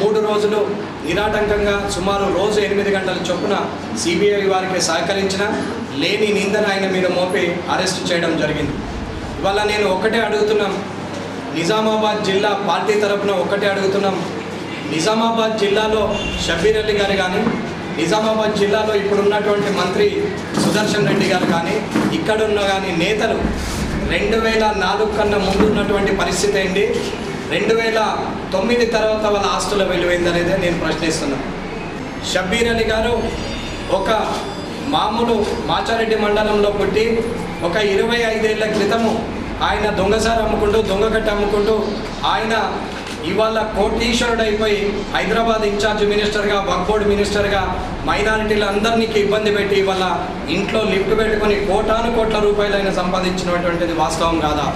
మూడు రోజులు నిరాటంకంగా సుమారు రోజు ఎనిమిది గంటల చొప్పున సిబిఐ వారికి సహకరించిన లేని నిందన ఆయన మీద మోపి అరెస్ట్ చేయడం జరిగింది. ఇవాళ నేను ఒకటే అడుగుతున్నాం. నిజామాబాద్ జిల్లా పార్టీ తరపున ఒకటే అడుగుతున్నాం. నిజామాబాద్ జిల్లాలో షబీర్ అలీ గారు కానీ నిజామాబాద్ జిల్లాలో ఇప్పుడున్నటువంటి మంత్రి సుదర్శన్ రెడ్డి గారు కానీ ఇక్కడ ఉన్న కానీ నేతలు రెండు వేల నాలుగు కన్నా ముందు ఉన్నటువంటి పరిస్థితి ఏంటి? రెండు వేల తొమ్మిది తర్వాత వాళ్ళ ఆస్తుల విలువైందనేది నేను ప్రశ్నిస్తున్నాను షబ్బీర్ అలీ గారు ఒక మామూలు మాచారెడ్డి మండలంలో పుట్టి ఒక ఇరవై ఐదేళ్ళ క్రితము ఆయన దొంగసారి అమ్ముకుంటూ దొంగకట్ట అమ్ముకుంటూ ఆయన ఇవాళ కోటీశ్వరుడు అయిపోయి హైదరాబాద్ ఇన్ఛార్జ్ మినిస్టర్గా వక్బోర్డ్ మినిస్టర్గా మైనారిటీలందరినీ ఇబ్బంది పెట్టి ఇవాళ ఇంట్లో లిఫ్ట్ పెట్టుకొని కోటాను కోట్ల రూపాయలు ఆయన సంపాదించినటువంటిది వాస్తవం కాదా?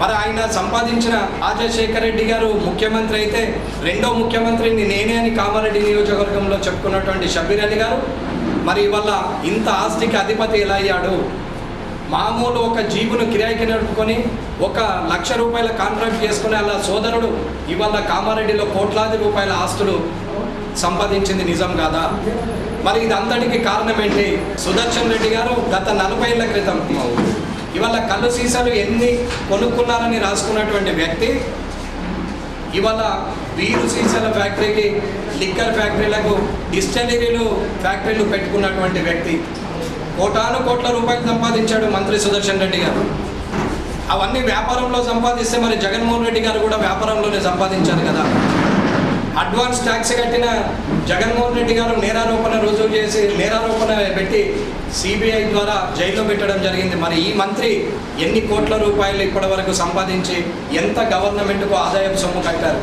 మరి ఆయన సంపాదించిన రాజశేఖర రెడ్డి గారు ముఖ్యమంత్రి అయితే రెండో ముఖ్యమంత్రిని నేనే అని కామారెడ్డి నియోజకవర్గంలో చెప్పుకున్నటువంటి షబీర్ అలీ గారు. మరి ఇవాళ ఇంత ఆస్తికి అధిపతి ఎలా అయ్యాడు? మామూలు ఒక జీబును కిరాయికి నడుపుకొని ఒక లక్ష రూపాయల కాంట్రాక్ట్ చేసుకునే అలా సోదరుడు ఇవాళ కామారెడ్డిలో కోట్లాది రూపాయల ఆస్తులు సంపాదించింది నిజం కాదా? మరి ఇది అంతటికి కారణం ఏంటి? సుదర్శన్ రెడ్డి గారు గత నలభై ఏళ్ళ క్రితం ఇవాళ కళ్ళు సీసాలు ఎన్ని కొనుక్కున్నారని రాసుకున్నటువంటి వ్యక్తి ఇవాళ వీరు సీసాల ఫ్యాక్టరీకి లిక్కర్ ఫ్యాక్టరీలకు డిస్టలరీలు ఫ్యాక్టరీలు పెట్టుకున్నటువంటి వ్యక్తి. కోటాను కోట్ల రూపాయలు సంపాదించాడు మంత్రి సుదర్శన్ రెడ్డి గారు. అవన్నీ వ్యాపారంలో సంపాదిస్తే మరి జగన్మోహన్ రెడ్డి గారు కూడా వ్యాపారంలోనే సంపాదించారు కదా. అడ్వాన్స్ ట్యాక్స్ కట్టిన జగన్మోహన్ రెడ్డి గారు నేరారోపణ రుజువు చేసి నేరారోపణ పెట్టి సిబిఐ ద్వారా జైల్లో పెట్టడం జరిగింది. మరి ఈ మంత్రి ఎన్ని కోట్ల రూపాయలు ఇప్పటి వరకు సంపాదించి ఎంత గవర్నమెంట్కు ఆదాయపు సొమ్ము కట్టారు?